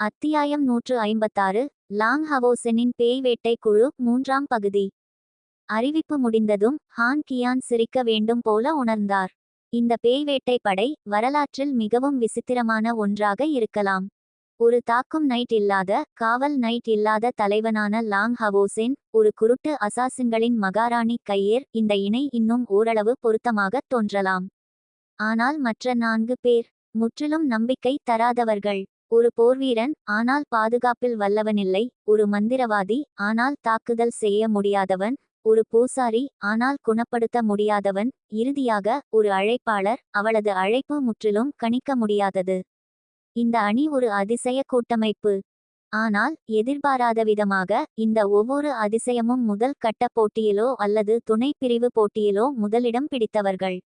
அத்தியாயம் நூற்று ஐம்பத்தாறு லாங் ஹவோசெனின் பேய் வேட்டை குழு மூன்றாம் பகுதி. அறிவிப்பு முடிந்ததும் ஹான் கியான் சிரிக்க வேண்டும் போல உணர்ந்தார். இந்த பேய் வேட்டை படை வரலாற்றில் மிகவும் விசித்திரமான ஒன்றாக இருக்கலாம். ஒரு தாக்கும் நைட் இல்லாத காவல் நைட் இல்லாத தலைவனான லாங் ஹவோசென் ஒரு குருட்டு அசாசின்களின் மகாராணி கையேர் இந்த இணை இன்னும் ஓரளவு பொருத்தமாகத் தோன்றலாம். ஆனால் மற்ற நான்கு பேர் முற்றிலும் நம்பிக்கை தராதவர்கள். ஒரு போர்வீரன் ஆனால் பாதுகாப்பில் வல்லவனில்லை. ஒரு மந்திரவாதி ஆனால் தாக்குதல் செய்ய முடியாதவன். ஒரு பூசாரி ஆனால் குணப்படுத்த முடியாதவன். இறுதியாக ஒரு அழைப்பாளர் அவளது அழைப்பு முற்றிலும் கணிக்க முடியாதது. இந்த அணி ஒரு அதிசய கூட்டமைப்பு. ஆனால் எதிர்பாராத விதமாக இந்த ஒவ்வொரு அதிசயமும் முதல் கட்ட போட்டியிலோ அல்லது துணை பிரிவு போட்டியிலோ முதலிடம் பிடித்தவர்கள்.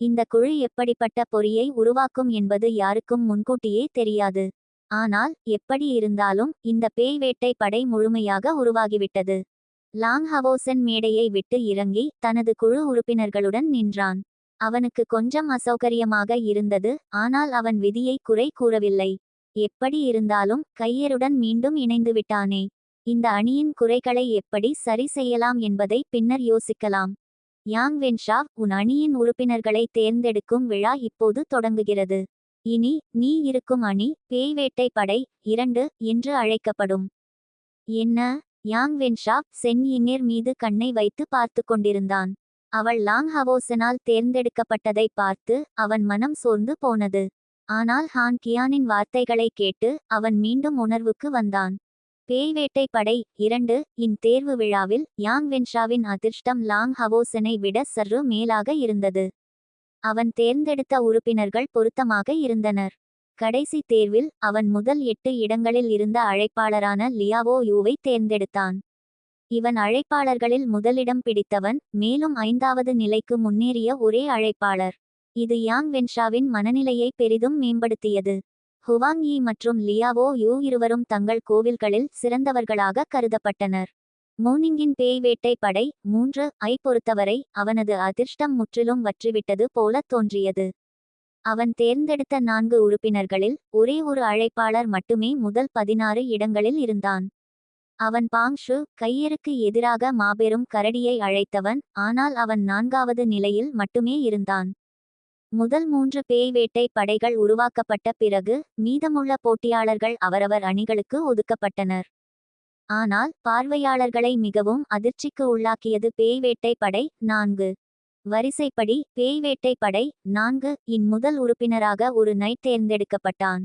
இந்த குழு எப்படிப்பட்ட பொறியை உருவாக்கும் என்பது யாருக்கும் முன்கூட்டியே தெரியாது. ஆனால் எப்படி இருந்தாலும் இந்த பேய் வேட்டை படை முழுமையாக உருவாகிவிட்டது. லாங் ஹவோசன் மேடையை விட்டு இறங்கி தனது குழு உறுப்பினர்களுடன் நின்றான். அவனுக்கு கொஞ்சம் அசௌகரியமாக இருந்தது ஆனால் அவன் விதியை குறை கூறவில்லை. எப்படி இருந்தாலும் கையருடன் மீண்டும் இணைந்து விட்டானே. இந்த அணியின் குறைகளை எப்படி சரி செய்யலாம் என்பதை பின்னர் யோசிக்கலாம். யாங் வென்ஷா உன் அணியின் உறுப்பினர்களை தேர்ந்தெடுக்கும் விழா இப்போது தொடங்குகிறது. இனி நீ இருக்கும் அணி பேய் வேட்டை படை இரண்டு என்று அழைக்கப்படும். என்ன? யாங் வென்ஷா சென் இங்கேர் மீது கண்ணை வைத்து பார்த்து கொண்டிருந்தான். அவள் லாங் ஹவோசனால் தேர்ந்தெடுக்கப்பட்டதை பார்த்து அவன் மனம் சோர்ந்து போனது. ஆனால் ஹான் கியானின் வார்த்தைகளை கேட்டு அவன் மீண்டும் உணர்வுக்கு வந்தான். பேய் வேட்டை படை இரண்டு இன் தேர்வு விழாவில் யாங் வென்ஷாவின் அதிர்ஷ்டம் லாங் ஹவோசனை விட சற்று மேலாக இருந்தது. அவன் தேர்ந்தெடுத்த உறுப்பினர்கள் பொருத்தமாக இருந்தனர். கடைசி தேர்வில் அவன் முதல் எட்டு இடங்களில் இருந்த அழைப்பாளரான லியாவோ யூவை தேர்ந்தெடுத்தான். இவன் அழைப்பாளர்களில் முதலிடம் பிடித்தவன் மேலும் ஐந்தாவது நிலைக்கு முன்னேறிய ஒரே அழைப்பாளர். இது யாங் வென்ஷாவின் மனநிலையை பெரிதும் மேம்படுத்தியது. ஹுவாங் யி மற்றும் லியாவோ யூ இருவரும் தங்கள் கோவில்களில் சிறந்தவர்களாக கருதப்பட்டனர். மூனிங்கின் பேய் வேட்டை படை மூன்று ஐ பொறுத்தவரை அவனது அதிர்ஷ்டம் முற்றிலும் வற்றிவிட்டது போல தோன்றியது. அவன் தேர்ந்தெடுத்த நான்கு உறுப்பினர்களில் ஒரே ஒரு அழைப்பாளர் மட்டுமே முதல் பதினாறு இடங்களில் இருந்தான். அவன் பாங்ஷு கையருக்கு எதிராக மாபெரும் கரடியை அழைத்தவன் ஆனால் அவன் நான்காவது நிலையில் மட்டுமே இருந்தான். முதல் மூன்று பேய் வேட்டை படைகள் உருவாக்கப்பட்ட பிறகு மீதமுள்ள போட்டியாளர்கள் அவரவர் அணிகளுக்கு ஒதுக்கப்பட்டனர். ஆனால் பார்வையாளர்களை மிகவும் அதிர்ச்சிக்கு உள்ளாக்கியது பேய் வேட்டை படை நான்கு. வரிசைப்படி பேய் வேட்டை படை நான்கு இன் முதல் உறுப்பினராக ஒரு நைட் தேர்ந்தெடுக்கப்பட்டான்.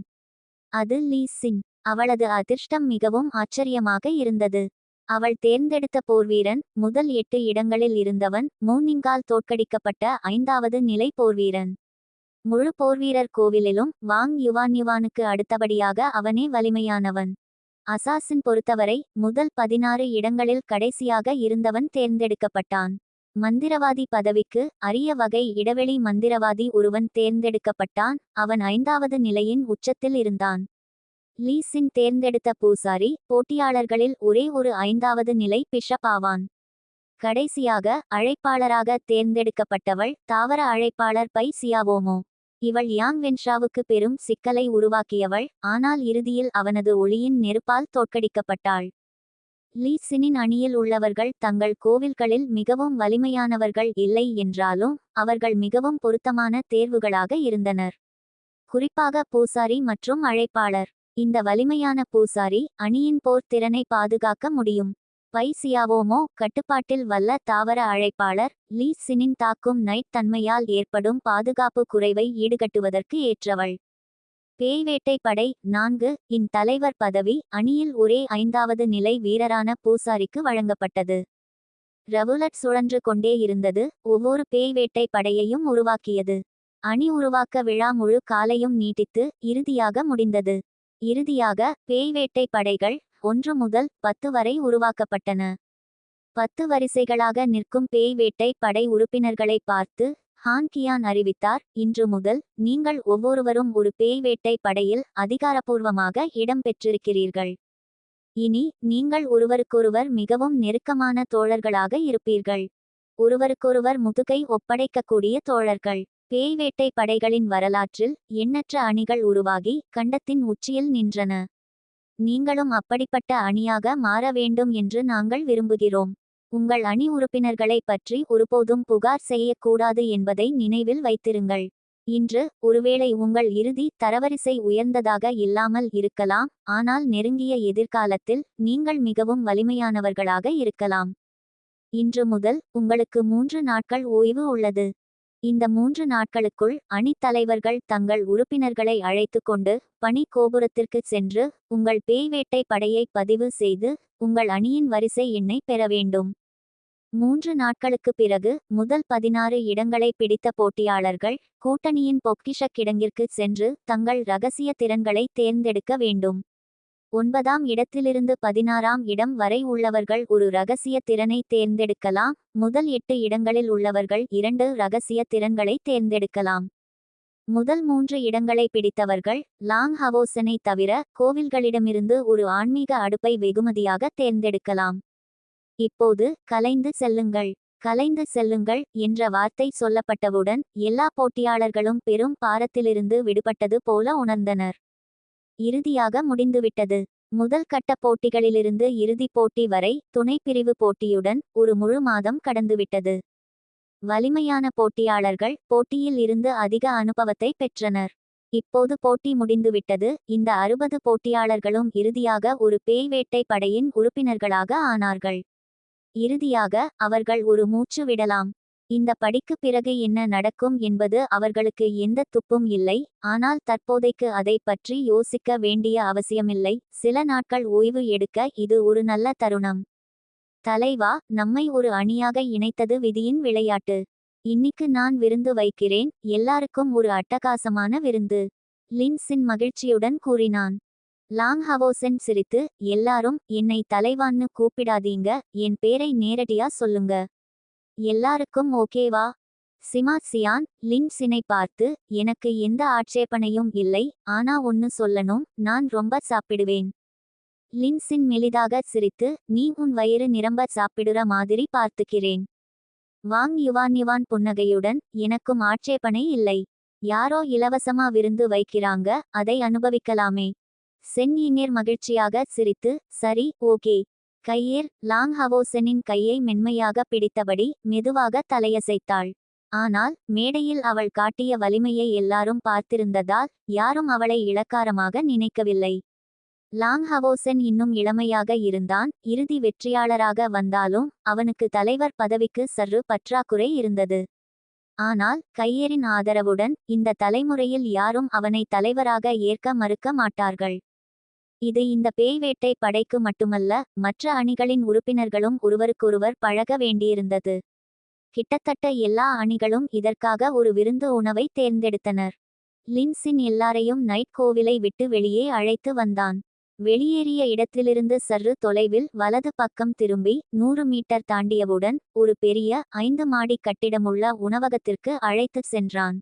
அது லீ சின். அவளது அதிர்ஷ்டம் மிகவும் ஆச்சரியமாக இருந்தது. அவள் தேர்ந்தெடுத்த போர்வீரன் முதல் எட்டு இடங்களில் இருந்தவன் மூனிங்கால் தோற்கடிக்கப்பட்ட ஐந்தாவது நிலை போர்வீரன். முழு போர்வீரர் கோவிலிலும் வாங் யுவான் யுவானுக்கு அடுத்தபடியாக அவனே வலிமையானவன். அசாசின் பொறுத்தவரை முதல் பதினாறு இடங்களில் கடைசியாக இருந்தவன் தேர்ந்தெடுக்கப்பட்டான். மந்திரவாதி பதவிக்கு அரிய வகை இடைவெளி மந்திரவாதி ஒருவன் தேர்ந்தெடுக்கப்பட்டான் அவன் ஐந்தாவது நிலையின் உச்சத்தில் இருந்தான். லீசின் தேர்ந்தெடுத்த பூசாரி போட்டியாளர்களில் ஒரே ஒரு ஐந்தாவது நிலை பிஷப் ஆவான். கடைசியாக அழைப்பாளராக தேர்ந்தெடுக்கப்பட்டவள் தாவர அழைப்பாளர் பை சியாவோமோ. இவள் யாங் வென்ஷாவுக்கு பெரும் சிக்கலை உருவாக்கியவள் ஆனால் இறுதியில் அவனது ஒளியின் நெருப்பால் தோற்கடிக்கப்பட்டாள். லீ சினின் அணியில் உள்ளவர்கள் தங்கள் கோவில்களில் மிகவும் வலிமையானவர்கள் இல்லை என்றாலும் அவர்கள் மிகவும் பொருத்தமான தேர்வுகளாக இருந்தனர். குறிப்பாக பூசாரி மற்றும் அழைப்பாளர். இந்த வலிமையான பூசாரி அணியின் போர் திறனை பாதுகாக்க முடியும். பை சியாவோமோ கட்டுப்பாட்டில் வல்ல தாவர அழைப்பாளர் லீ சினின் தாக்கும் நைட் தன்மையால் ஏற்படும் பாதுகாப்பு குறைவை ஈடுகட்டுவதற்கு ஏற்றவள். பேய்வேட்டை படை நான்கு இன் தலைவர் பதவி அணியில் ஒரே ஐந்தாவது நிலை வீரரான பூசாரிக்கு வழங்கப்பட்டது. ரவுலட் சுழன்று கொண்டே இருந்தது ஒவ்வொரு பேய்வேட்டை படையையும் உருவாக்கியது. அணி உருவாக்க விழா முழு காலையும் நீட்டித்து இறுதியாக முடிந்தது. இறுதியாக பேய் வேட்டை படைகள் ஒன்று முதல் பத்து வரை உருவாக்கப்பட்டன. பத்து வரிசைகளாக நிற்கும் பேய் வேட்டை படை உறுப்பினர்களை பார்த்து ஹான் கியான் அறிவித்தார் இன்று முதல் நீங்கள் ஒவ்வொருவரும் ஒரு பேய் வேட்டை படையில் அதிகாரப்பூர்வமாக இடம் பெற்றிருக்கிறீர்கள் இனி நீங்கள் ஒருவருக்கொருவர் மிகவும் நெருக்கமான தோழர்களாக இருப்பீர்கள். ஒருவருக்கொருவர் முதுகை ஒப்படைக்கக்கூடிய தோழர்கள். பேய் வேட்டை படைகளின் வரலாற்றில் எண்ணற்ற அணிகள் உருவாகி கண்டத்தின் உச்சியில் நின்றன. நீங்களும் அப்படிப்பட்ட அணியாக மாற வேண்டும் என்று நாங்கள் விரும்புகிறோம். உங்கள் அணி உறுப்பினர்களை பற்றி ஒருபோதும் புகார் செய்யக்கூடாது என்பதை நினைவில் வைத்திருங்கள். இன்று ஒருவேளை உங்கள் இறுதி தரவரிசை உயர்ந்ததாக இல்லாமல் இருக்கலாம் ஆனால் நெருங்கிய எதிர்காலத்தில் நீங்கள் மிகவும் வலிமையானவர்களாக இருக்கலாம். இன்று முதல் உங்களுக்கு மூன்று நாட்கள் ஓய்வு உள்ளது. இந்த மூன்று நாட்களுக்குள் அணித் தலைவர்கள் தங்கள் உறுப்பினர்களை அழைத்து கொண்டு பணி கோபுரத்திற்கு சென்று உங்கள் பேய்வேட்டை படையை பதிவு செய்து உங்கள் அணியின் வரிசை எண்ணை பெற வேண்டும். மூன்று நாட்களுக்கு பிறகு முதல் பதினாறு இடங்களை பிடித்த போட்டியாளர்கள் கூட்டணியின் பொக்கிஷ கிடங்கிற்கு சென்று தங்கள் ரகசிய திறன்களை தேர்ந்தெடுக்க வேண்டும். ஒன்பதாம் இடத்திலிருந்து பதினாறாம் இடம் வரை உள்ளவர்கள் ஒரு ரகசிய திறனை தேர்ந்தெடுக்கலாம். முதல் எட்டு இடங்களில் உள்ளவர்கள் இரண்டு ரகசிய திறன்களை தேர்ந்தெடுக்கலாம். முதல் மூன்று இடங்களை பிடித்தவர்கள் லாங் ஹவோசனை தவிர கோவில்களிடமிருந்து ஒரு ஆன்மீக அடுப்பை வெகுமதியாக தேர்ந்தெடுக்கலாம். இப்போது கலைந்து செல்லுங்கள். கலைந்து செல்லுங்கள் என்ற வார்த்தை சொல்லப்பட்டவுடன் எல்லா போட்டியாளர்களும் பெரும் பாரத்திலிருந்து விடுபட்டது போல உணர்ந்தனர். இறுதியாக முடிந்துவிட்டது. முதல் கட்ட போட்டிகளிலிருந்து இறுதிப் போட்டி வரை துணைப்பிரிவு போட்டியுடன் ஒரு முழு மாதம் கடந்துவிட்டது. வலிமையான போட்டியாளர்கள் போட்டியில் இருந்து அதிக அனுபவத்தை பெற்றனர். இப்போது போட்டி முடிந்துவிட்டது. இந்த அறுபது போட்டியாளர்களும் இறுதியாக ஒரு பேய் வேட்டை படையின் உறுப்பினர்களாக ஆனார்கள். இறுதியாக அவர்கள் ஒரு மூச்சு விடலாம். இந்த படிக்கு பிறகு என்ன நடக்கும் என்பது அவர்களுக்கு எந்த துப்பும் இல்லை ஆனால் தற்போதைக்கு அதை பற்றி யோசிக்க வேண்டிய அவசியமில்லை. சில நாட்கள் ஓய்வு எடுக்க இது ஒரு நல்ல தருணம். தலைவா நம்மை ஒரு அணியாக இணைத்தது விதியின் விளையாட்டு. இன்னிக்கு நான் விருந்து வைக்கிறேன் எல்லாருக்கும் ஒரு அட்டகாசமான விருந்து. லின்சின் மகிழ்ச்சியுடன் கூறினான். லாங் ஹவோசென் சிரித்து எல்லாரும் என்னை தலைவான்னு கூப்பிடாதீங்க என் பேரை நேரடியா சொல்லுங்க. எல்லாருக்கும் ஓகேவா சிமா சியான் லின்சினை பார்த்து எனக்கு எந்த ஆட்சேபனையும் இல்லை ஆனா ஒன்னு சொல்லணும் நான் ரொம்ப சாப்பிடுவேன். லின்சின் மெலிதாக சிரித்து நீ உன் வயிறு நிரம்ப சாப்பிடுற மாதிரி பார்த்துக்கிறேன். வாங் யுவான் யுவான் புன்னகையுடன் எனக்கும் ஆட்சேபனை இல்லை. யாரோ இலவசமா விருந்து வைக்கிறாங்க அதை அனுபவிக்கலாமே. சென் இனியர் மகிழ்ச்சியாக சிரித்து சரி ஓகே கையேர் லாங் ஹவோசனின் கையை மென்மையாக பிடித்தபடி மெதுவாக தலையசைத்தாள். ஆனால் மேடையில் அவள் காட்டிய வலிமையை எல்லாரும் பார்த்திருந்ததால் யாரும் அவளை இளக்காரமாக நினைக்கவில்லை. லாங் ஹவோசன் இன்னும் இளமையாக இருந்தான் இறுதி வெற்றியாளராக வந்தாலும் அவனுக்கு தலைவர் பதவிக்கு சற்று பற்றாக்குறை இருந்தது. ஆனால் கையேரின் ஆதரவுடன் இந்த தலைமுறையில் யாரும் அவனை தலைவராக ஏற்க மறுக்க மாட்டார்கள். இது இந்த பேய் வேட்டை படைக்கு மட்டுமல்ல மற்ற அணிகளின் உறுப்பினர்களும் ஒருவருக்கொருவர் பழக வேண்டியிருந்தது. கிட்டத்தட்ட எல்லா அணிகளும் இதற்காக ஒரு விருந்து உணவை தேர்ந்தெடுத்தனர். லின்சின் எல்லாரையும் நைட் கோவிலை விட்டு வெளியே அழைத்து வந்தான். வெளியேறிய இடத்திலிருந்து சற்று தொலைவில் வலது பக்கம் திரும்பி நூறு மீட்டர் தாண்டியவுடன் ஒரு பெரிய ஐந்து மாடி கட்டிடமுள்ள உணவகத்திற்கு அழைத்துச் சென்றான்.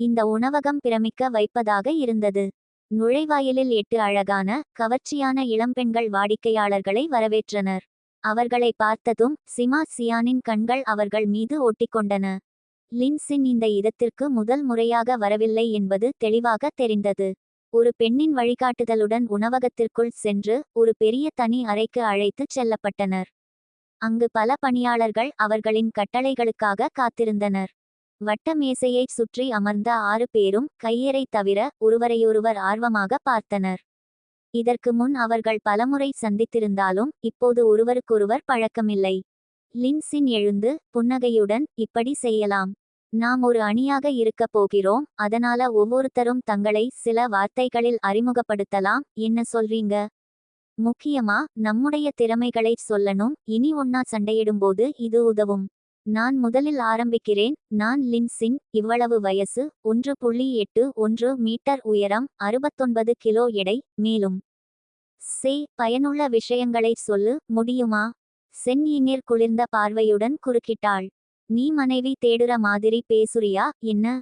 இந்த உணவகம் பிரமிக்க வைப்பதாக இருந்தது. நுழைவாயிலில் எட்டு அழகான கவர்ச்சியான இளம்பெண்கள் வாடிக்கையாளர்களை வரவேற்றனர். அவர்களை பார்த்ததும் சிமா சியானின் கண்கள் அவர்கள் மீது ஒட்டிக்கொண்டன. லின்சின் இந்த இடத்திற்கு முதல் முறையாக வரவில்லை என்பது தெளிவாக தெரிந்தது. ஒரு பெண்ணின் வழிகாட்டுதலுடன் உணவகத்திற்குள் சென்று ஒரு பெரிய தனி அறைக்கு அழைத்துச் செல்லப்பட்டனர். அங்கு பல பணியாளர்கள் அவர்களின் கட்டளைகளுக்காக காத்திருந்தனர். வட்ட மேசையைச் சுற்றி அமர்ந்த ஆறு பேரும் கையரை தவிர ஒருவரையொருவர் ஆர்வமாக பார்த்தனர். இதற்கு முன் அவர்கள் பலமுறை சந்தித்திருந்தாலும் இப்போது ஒருவருக்கொருவர் பழக்கமில்லை. லின்சின் எழுந்து புன்னகையுடன் இப்படி செய்யலாம். நாம் ஒரு அணியாக இருக்கப் போகிறோம். அதனால ஒவ்வொருத்தரும் தங்களை சில வார்த்தைகளில் அறிமுகப்படுத்தலாம். என்ன சொல்றீங்க? முக்கியமா நம்முடைய திறமைகளை சொல்லணும். இனி ஒன்னா சண்டையிடும்போது இது உதவும். நான் முதலில் ஆரம்பிக்கிறேன். நான் லின்சின் இவ்வளவு வயசு ஒன்று புள்ளி எட்டு ஒன்று மீட்டர் உயரம் அறுபத்தொன்பது கிலோ எடை மேலும். சே பயனுள்ள விஷயங்களை சொல்லு முடியுமா? சென் குளிர்ந்த பார்வையுடன் குறுக்கிட்டாள். நீ மனைவி தேடுற மாதிரி பேசுறியா என்ன?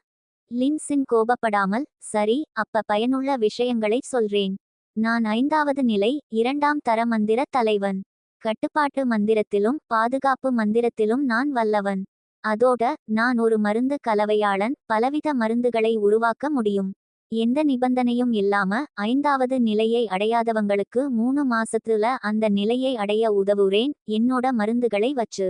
லின்சின் கோபப்படாமல் சரி அப்ப பயனுள்ள விஷயங்களை சொல்றேன். நான் ஐந்தாவது நிலை இரண்டாம் தர மந்திர தலைவன். கட்டுப்பாட்டு மந்திரத்திலும் பாதுகாப்பு மந்திரத்திலும் நான் வல்லவன். அதோட நான் ஒரு மருந்து கலவையாளன் பலவித மருந்துகளை உருவாக்க முடியும். எந்த நிபந்தனையும் இல்லாம ஐந்தாவது நிலையை அடையாதவங்களுக்கு மூணு மாசத்துல அந்த நிலையை அடைய உதவுறேன் என்னோட மருந்துகளை வச்சு.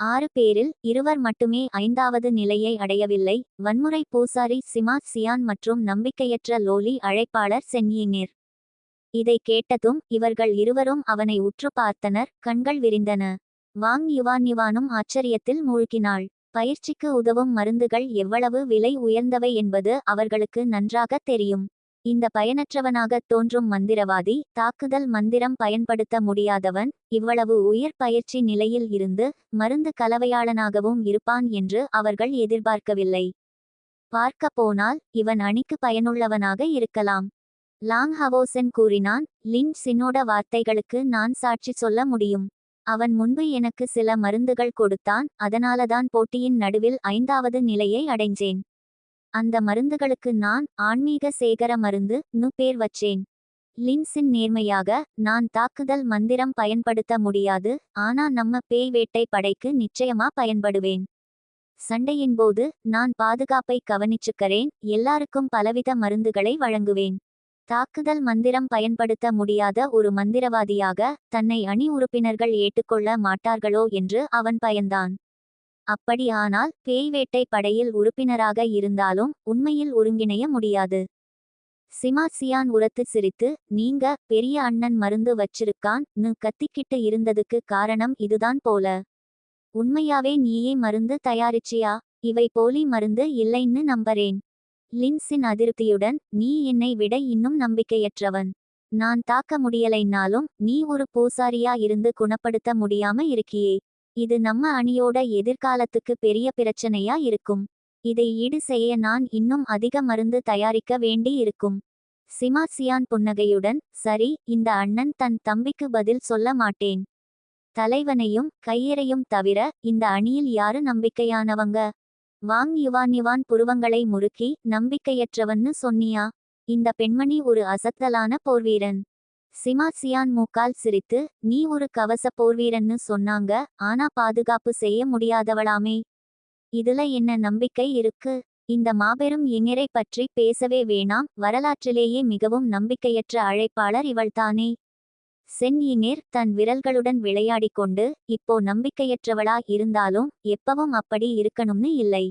ஆறு பேரில் இருவர் மட்டுமே ஐந்தாவது நிலையை அடையவில்லை. வன்முறை பூசாரி சிமாத் சியான் மற்றும் நம்பிக்கையற்ற லோலி அழைப்பாளர் சென்யினிர். இதை கேட்டதும் இவர்கள் இருவரும் அவனை உற்று பார்த்தனர் கண்கள் விரிந்தன. வாங் யுவான் யுவானும் ஆச்சரியத்தில் மூழ்கினாள். பயிற்சிக்கு உதவும் மருந்துகள் எவ்வளவு விலை உயர்ந்தவை என்பது அவர்களுக்கு நன்றாக தெரியும். இந்த பயனற்றவனாகத் தோன்றும் மந்திரவாதி தாக்குதல் மந்திரம் பயன்படுத்த முடியாதவன் இவ்வளவு உயர் பயிற்சி நிலையில் இருந்து மருந்து கலவையாளனாகவும் இருப்பான் என்று அவர்கள் எதிர்பார்க்கவில்லை. பார்க்க போனால் இவன் அணிக்கு பயனுள்ளவனாக இருக்கலாம். லாங் ஹவோசென் கூறினான் லின் சின்னோட வார்த்தைகளுக்கு நான் சாட்சி சொல்ல முடியும். அவன் முன்பு எனக்கு சில மருந்துகள் கொடுத்தான் அதனாலதான் போட்டியின் நடுவில் ஐந்தாவது நிலையை அடைஞ்சேன். அந்த மருந்துகளுக்கு நான் ஆன்மீக சேகர மருந்து நு பேர் வச்சேன். லின்சின் நேர்மையாக நான் தாக்குதல் மந்திரம் பயன்படுத்த முடியாது ஆனா நம்ம பேய் வேட்டை படைக்கு நிச்சயமா பயன்படுவேன். சண்டையின் போது நான் பாதுகாப்பை கவனிச்சுக்கிறேன் எல்லாருக்கும் பலவித மருந்துகளை வழங்குவேன். தாக்குதல் மந்திரம் பயன்படுத்த முடியாத ஒரு மந்திரவாதியாக தன்னை அணி உறுப்பினர்கள் ஏற்றுக்கொள்ள மாட்டார்களோ என்று அவன் பயந்தான். அப்படியானால் பேய் வேட்டை படையில் உறுப்பினராக இருந்தாலும் உண்மையில் ஒருங்கிணைய முடியாது. சிமாசியான் உரத்து சிரித்து நீங்க பெரிய அண்ணன் மருந்து வச்சிருக்கான் நு கத்திக்கிட்டு இருந்ததுக்கு காரணம் இதுதான் போல. உண்மையாவே நீயே மருந்து தயாரிச்சியா? இவை போலி மருந்து இல்லைன்னு நம்பறேன். லின்ஸின் அதிருப்தியுடன் நீ என்னை விட இன்னும் நம்பிக்கையற்றவன். நான் தாக்க முடியலைன்னாலும் நீ ஒரு பூசாரியா இருந்து குணப்படுத்த முடியாம இருக்கியே. இது நம்ம அணியோட எதிர்காலத்துக்கு பெரிய பிரச்சனையா இருக்கும். இதை ஈடு செய்ய நான் இன்னும் அதிக மருந்து தயாரிக்க வேண்டி இருக்கும் சிமாசியான் புன்னகையுடன் சரி இந்த அண்ணன் தன் தம்பிக்கு பதில் சொல்ல மாட்டேன். தலைவனையும் கையறையும் தவிர இந்த அணியில் யாரு நம்பிக்கையானவங்க? வாங் யுவான் யுவான் புருவங்களை முறுக்கி நம்பிக்கையற்றவன்னு சொன்னியா? இந்த பெண்மணி ஒரு அசத்தலான போர்வீரன். சிமாசியான் மூக்கால் சிரித்து நீ ஒரு கவச போர்வீரன்னு சொன்னாங்க ஆனா பாதுகாப்பு செய்ய முடியாதவளாமே. இதுல என்ன நம்பிக்கை இருக்கு? இந்த மாபெரும் இஞரை பற்றி பேசவே வேணாம் வரலாற்றிலேயே மிகவும் நம்பிக்கையற்ற அழைப்பாளர் இவள்தானே. சென் இஞர் தன் விரல்களுடன் விளையாடிக் கொண்டு இப்போ நம்பிக்கையற்றவளா இருந்தாலும் எப்பவும் அப்படி இருக்கணும்னு இல்லை.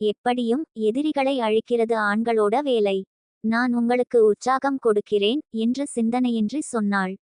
எப்படியும் எதிரிகளை அழிக்கிறது ஆண்களோட வேலை. நான் உங்களுக்கு உற்சாகம் கொடுக்கிறேன் என்று சிந்தனையின்றி சொன்னாள்.